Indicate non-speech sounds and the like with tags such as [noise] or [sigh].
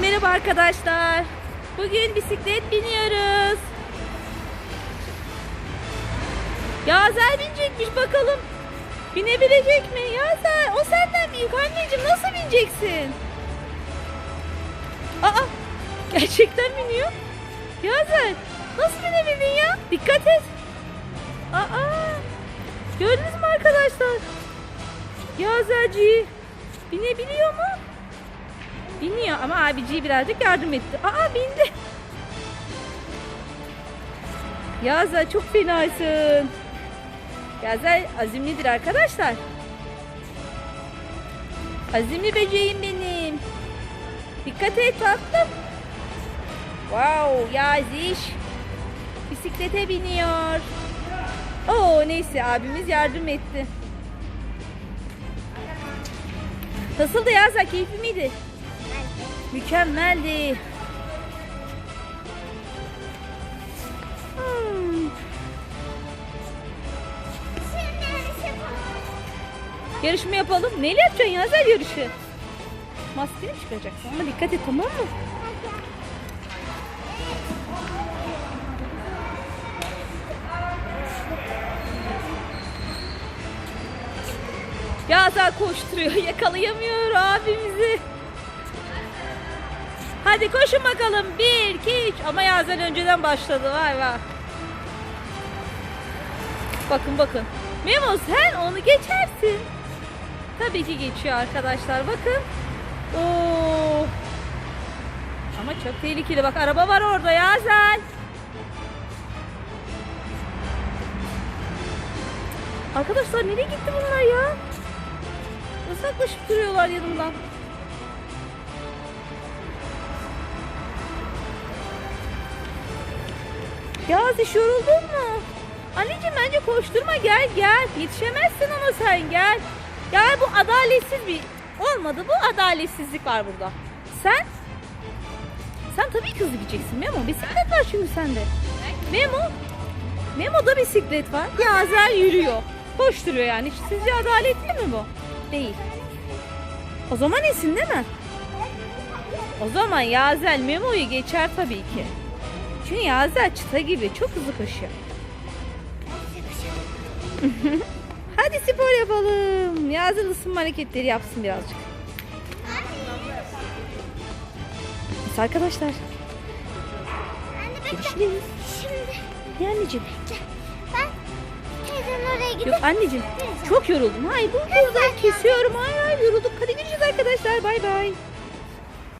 Merhaba arkadaşlar. Bugün bisiklet biniyoruz. Yazer binecekmiş bakalım. Binebilecek mi? Yazer o senden büyük anneciğim nasıl bineceksin? Aa [laughs] gerçekten biniyor. Yazer nasıl binebildin ya? Dikkat et. Aa gördünüz mü arkadaşlar? Yazerci binebiliyor mu? Biniyor ama abiciği birazcık yardım etti. Aa bindi. Yaza çok fenasın. Yaza azimlidir arkadaşlar. Azimli böceğim benim. Dikkat et tatlım. Wow Yaziş. Bisiklete biniyor. Oo neyse abimiz yardım etti. Nasıldı Yaza keyifli miydi? Mükemmeldi. Hmm. Yarışma yapalım. Neyle yapacaksın Yazel yarışı? Maskeni çıkaracaksın ama dikkat et tamam mı? Yazel koşturuyor. [laughs] Yakalayamıyor abimizi. Hadi koşun bakalım. Bir, iki, üç. Ama Yazel önceden başladı. Vay vay. Bakın bakın. Memo sen onu geçersin. Tabii ki geçiyor arkadaşlar. Bakın. Oo. Ama çok tehlikeli. Bak araba var orada Yazel. Arkadaşlar nereye gitti bunlar ya? Uzaklaşıp duruyorlar yanımdan. Ya Aziz yoruldun mu? Anneciğim bence koşturma gel gel. Yetişemezsin ona sen gel. Gel bu adaletsiz bir... Olmadı bu adaletsizlik var burada. Sen? Sen tabii ki hızlı gideceksin Memo. Bisiklet var çünkü sende. Memo? Memo'da bisiklet var. Yazel yürüyor. Koşturuyor yani. Sizce adaletli mi bu? Değil. O zaman iyisin değil mi? O zaman Yazel Memo'yu geçer tabii ki. Çünkü Yazel çıta gibi çok hızlı koşuyor. [laughs] Hadi spor yapalım. Yazel ısınma hareketleri yapsın birazcık. Biz arkadaşlar. Anne. Görüşürüz. Şimdi Ya anneciğim. ben teyzenin oraya gidip Yok anneciğim. Çok yoruldum. Hayır bu buradan kesiyorum. Hayır hayır yorulduk. Hadi görüşürüz arkadaşlar. Bay bay.